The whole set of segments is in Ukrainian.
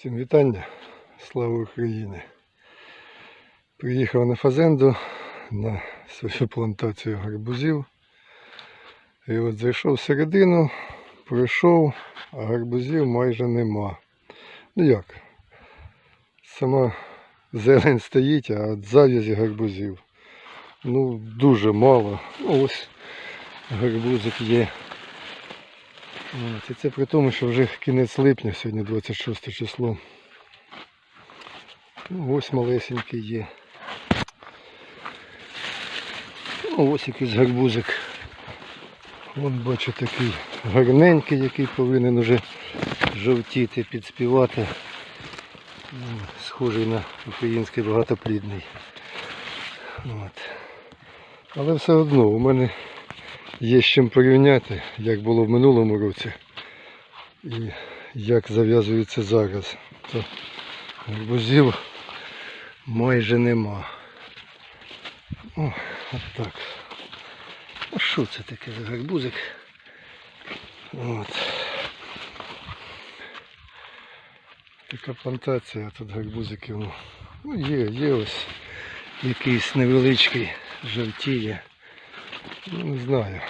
Всім вітання, слава Україні. Приїхав на Фазенду на свою плантацію гарбузів. І от зайшов всередину, пройшов, а гарбузів майже нема. Ну як? Сама зелень стоїть, а от зав'язі гарбузів. Ну, дуже мало. Ну, ось гарбузик є. От, і це при тому, що вже кінець липня, сьогодні 26 число. Ну, ось малесенький є. Ну, ось якийсь гарбузик. Вон бачу такий гарненький, який повинен уже жовтіти, підспівати. Схожий на український багатоплідний. От. Але все одно у мене є з чим порівняти, як було в минулому році і як зав'язується зараз. То гарбузів майже нема. О, от так. А що це таке за гарбузик? От. Така плантація тут гарбузиків. ну, є, є ось якийсь невеличкий жовтіє. Ну, не знаю.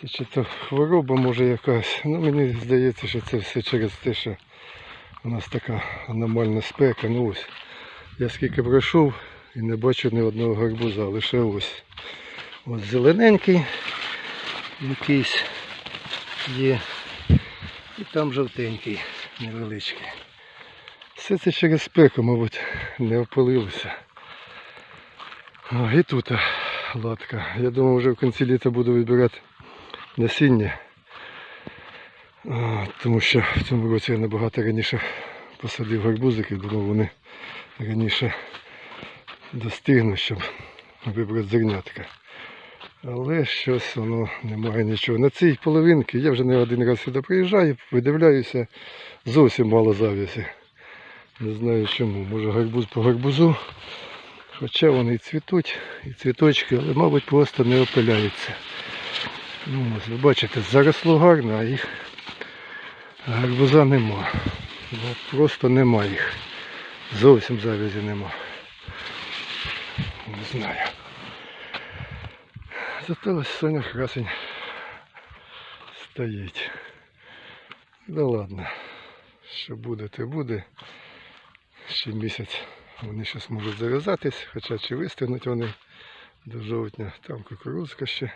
Це чи то хвороба може якась. Ну мені здається, що це все через те, що у нас така аномальна спека. Ну ось. Я скільки пройшов і не бачу ні одного гарбуза, лише ось. Ось зелененький якийсь є. І там жовтенький невеличкий. Все це через спеку, мабуть, не опалилося. І тут латка. Я думав, вже в кінці літа буду відбирати насіння. Тому що в цьому році я набагато раніше посадив гарбузики, думав вони раніше достигнуть, щоб вибрати зернятка. Але щось воно немає нічого. На цій половинці я вже не один раз сюди приїжджаю, видивляюся, зовсім мало зав'язі. Не знаю чому. Може гарбуз по гарбузу. Хоча вони і цвітуть, і цвіточки, але, мабуть, просто не опиляються. Ну, ось, ви бачите, заросло гарно, а їх гарбуза нема. Ну, просто нема їх. Зовсім завязі нема. Не знаю. Зато ось Соня красень стоїть. Да ладно. Що буде, те буде. Ще місяць вони зараз можуть зав'язатись, хоча чи вистигнуть вони до жовтня. Там кукурузка ще.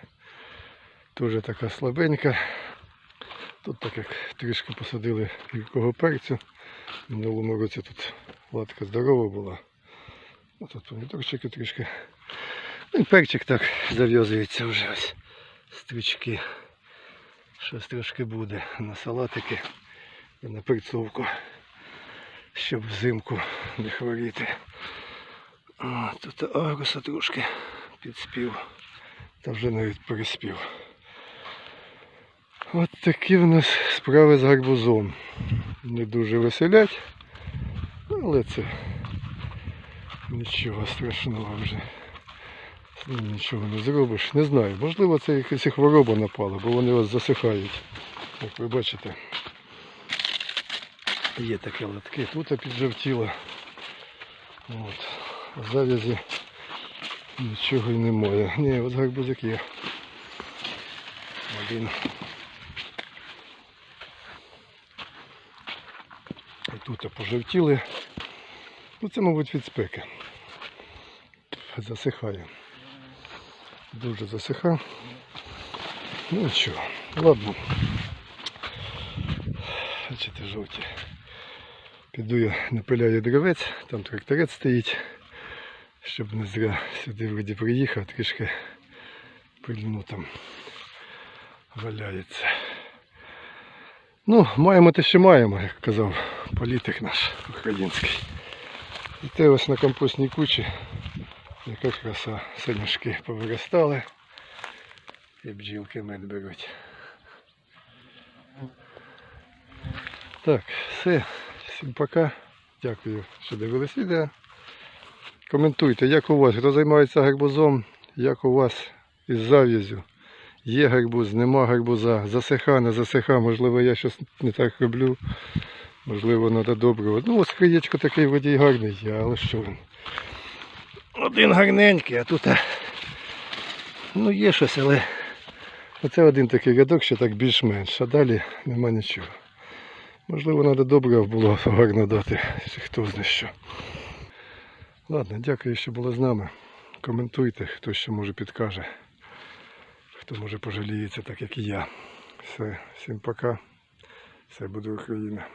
Теж така слабенька. Тут так як трішки посадили гіркого перцю. В минулому році тут латка здорова була. Ну, тут помідорчики трішки. Ну і перчик так зав'язується вже ось. Стрічки. Щось трошки буде на салатики і на перцовку щоб взимку не хворіти. Тут агроса трошки підспів. Та вже навіть переспів. От такі в нас справи з гарбузом. Не дуже веселять, але це нічого страшного вже. Нічого не зробиш. Не знаю, можливо це якась хвороба напала, бо вони ось засихають. Як ви бачите. Є таке лотки, тут піджовтіло. От. Зав'язі нічого й немає. Ні, от гарбузик є. Один. І тут пожовтіли. Ну це, мабуть, від спеки. Засихає. Дуже засиха. Ну нічого. Ладно. Бачите, жовті. Піду я напиляю дровець, там тракторець стоїть, щоб не зря сюди вроді приїхав, трішки пильну там валяється. Ну, маємо те, що маємо, як казав політик наш український. І те ось на компостній кучі, яка краса, соняшки повиростали і бджілки мед беруть. Так, все. Всім пока. Дякую, що дивились відео. Коментуйте, як у вас, хто займається гарбузом, як у вас із зав'язю. Є гарбуз, нема гарбуза, засиха, не засиха, можливо я щось не так роблю. Можливо, треба доброго. Ну, ось краєчко такий водій гарний є, але що він? Один гарненький, а тут. Ну, є щось, але оце один такий рядок, що так більш-менш, а далі нема нічого. Можливо, треба добре було гарно дати, чи хто знає що. Ладно, дякую, що були з нами. Коментуйте, хто що може підкаже. Хто може пожаліється, так як і я. Все, всім пока. Все буде Україна.